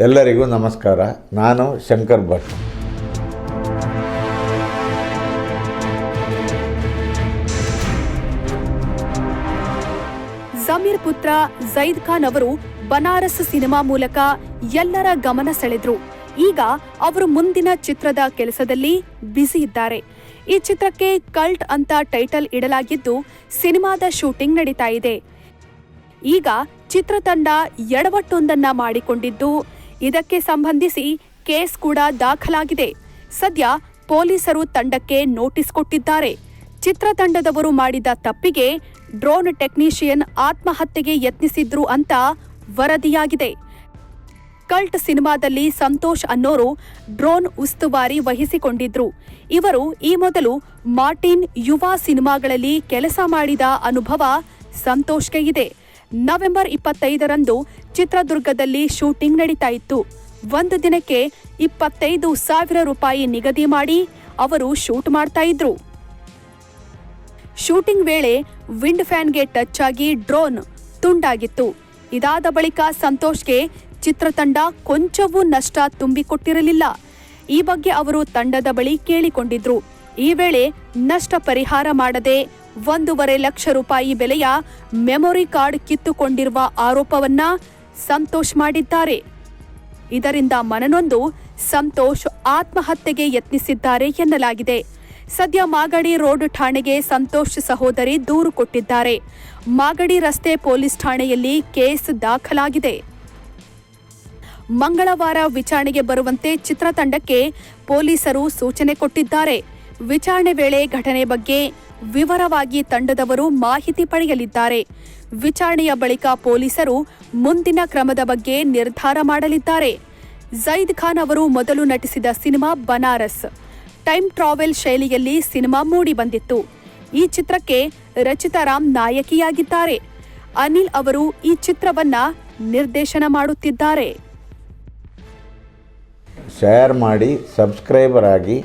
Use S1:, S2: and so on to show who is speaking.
S1: ಎಲ್ಲರಿಗೂ ನಮಸ್ಕಾರ. ನಾನು ಶಂಕರ್ ಭಟ್.
S2: ಜಮೀರ್ ಪುತ್ರ ಜೈದ್ ಖಾನ್ ಅವರು ಬನಾರಸ್ ಸಿನಿಮಾ ಮೂಲಕ ಎಲ್ಲರ ಗಮನ ಸೆಳೆದ್ರು. ಈಗ ಅವರು ಮುಂದಿನ ಚಿತ್ರದ ಕೆಲಸದಲ್ಲಿ ಬ್ಯುಸಿ ಇದ್ದಾರೆ. ಈ ಚಿತ್ರಕ್ಕೆ ಕಲ್ಟ್ ಅಂತ ಟೈಟಲ್ ಇಡಲಾಗಿದ್ದು ಸಿನಿಮಾದ ಶೂಟಿಂಗ್ ನಡೀತಾ ಇದೆ. ಈಗ ಚಿತ್ರತಂಡ ಎಡವಟ್ಟೊಂದನ್ನ ಮಾಡಿಕೊಂಡಿದ್ದು ಇದಕ್ಕೆ ಸಂಬಂಧಿಸಿ ಕೇಸ್ ಕೂಡ ದಾಖಲಾಗಿದೆ. ಸದ್ಯ ಪೊಲೀಸರು ತಂಡಕ್ಕೆ ನೋಟಿಸ್ ಕೊಟ್ಟಿದ್ದಾರೆ. ಚಿತ್ರತಂಡದವರು ಮಾಡಿದ ತಪ್ಪಿಗೆ ಡ್ರೋನ್ ಟೆಕ್ನಿಷಿಯನ್ ಆತ್ಮಹತ್ಯೆಗೆ ಯತ್ನಿಸಿದ್ರು ಅಂತ ವರದಿಯಾಗಿದೆ. ಕಲ್ಟ್ ಸಿನಿಮಾದಲ್ಲಿ ಸಂತೋಷ್ ಅನ್ನೋರು ಡ್ರೋನ್ ಉಸ್ತುವಾರಿ ವಹಿಸಿಕೊಂಡಿದ್ರು. ಇವರು ಈ ಮೊದಲು ಮಾರ್ಟಿನ್ ಯುವ ಸಿನಿಮಾಗಳಲ್ಲಿ ಕೆಲಸ ಮಾಡಿದ ಅನುಭವ ಸಂತೋಷ್ಗೆ ಇದೆ. ನವೆಂಬರ್ ಇಪ್ಪತ್ತೈದರಂದು ಚಿತ್ರದುರ್ಗದಲ್ಲಿ ಶೂಟಿಂಗ್ ನಡೀತಾ ಇತ್ತು. ಒಂದು ದಿನಕ್ಕೆ ಇಪ್ಪತ್ತೈದು ಸಾವಿರ ರೂಪಾಯಿ ನಿಗದಿ ಮಾಡಿ ಅವರು ಶೂಟ್ ಮಾಡ್ತಾ ಇದ್ರು. ಶೂಟಿಂಗ್ ವೇಳೆ ವಿಂಡ್ ಫ್ಯಾನ್ಗೆ ಟಚ್ ಆಗಿ ಡ್ರೋನ್ ತುಂಡಾಗಿತ್ತು. ಇದಾದ ಬಳಿಕ ಸಂತೋಷ್ಗೆ ಚಿತ್ರತಂಡ ಕೊಂಚವೂ ನಷ್ಟ ತುಂಬಿಕೊಟ್ಟಿರಲಿಲ್ಲ. ಈ ಬಗ್ಗೆ ಅವರು ತಂಡದ ಬಳಿ ಕೇಳಿಕೊಂಡಿದ್ರು. ಈ ವೇಳೆ ನಷ್ಟ ಪರಿಹಾರ ಮಾಡದೆ ಒಂದೂವರೆ ಲಕ್ಷ ರೂಪಾಯಿ ಬೆಲೆಯ ಮೆಮೊರಿ ಕಾರ್ಡ್ ಕಿತ್ತುಕೊಂಡಿರುವ ಆರೋಪವನ್ನ ಸಂತೋಷ್ ಮಾಡಿದ್ದಾರೆ. ಇದರಿಂದ ಮನನೊಂದು ಸಂತೋಷ್ ಆತ್ಮಹತ್ಯೆಗೆ ಯತ್ನಿಸಿದ್ದಾರೆ ಎನ್ನಲಾಗಿದೆ. ಸದ್ಯ ಮಾಗಡಿ ರೋಡ್ ಠಾಣೆಗೆ ಸಂತೋಷ್ ಸಹೋದರಿ ದೂರು ಕೊಟ್ಟಿದ್ದಾರೆ. ಮಾಗಡಿ ರಸ್ತೆ ಪೊಲೀಸ್ ಠಾಣೆಯಲ್ಲಿ ಕೇಸ್ ದಾಖಲಾಗಿದೆ. ಮಂಗಳವಾರ ವಿಚಾರಣೆಗೆ ಬರುವಂತೆ ಚಿತ್ರತಂಡಕ್ಕೆ ಪೊಲೀಸರು ಸೂಚನೆ ಕೊಟ್ಟಿದ್ದಾರೆ. ವಿಚಾರಣೆ ವೇಳೆ ಘಟನೆ ಬಗ್ಗೆ ವಿವರವಾಗಿ ತಂಡದವರು ಮಾಹಿತಿ ಪಡೆಯಲಿದ್ದಾರೆ. ವಿಚಾರಣೆಯ ಬಳಿಕ ಪೊಲೀಸರು ಮುಂದಿನ ಕ್ರಮದ ಬಗ್ಗೆ ನಿರ್ಧಾರ ಮಾಡಲಿದ್ದಾರೆ. ಜೈದ್ ಖಾನ್ ಅವರು ಮೊದಲು ನಟಿಸಿದ ಸಿನಿಮಾ ಬನಾರಸ್. ಟೈಮ್ ಟ್ರಾವೆಲ್ ಶೈಲಿಯಲ್ಲಿ ಸಿನಿಮಾ ಮೂಡಿಬಂದಿತ್ತು ಈ ಚಿತ್ರಕ್ಕೆ ರಚಿತಾ ರಾಮ್ ನಾಯಕಿಯಾಗಿದ್ದಾರೆ. ಅನಿಲ್ ಅವರು ಈ ಚಿತ್ರವನ್ನ ನಿರ್ದೇಶನ ಮಾಡುತ್ತಿದ್ದಾರೆ.
S1: ಶೇರ್ ಮಾಡಿ ಸಬ್ಸ್ಕ್ರೈಬರ್ ಆಗಿ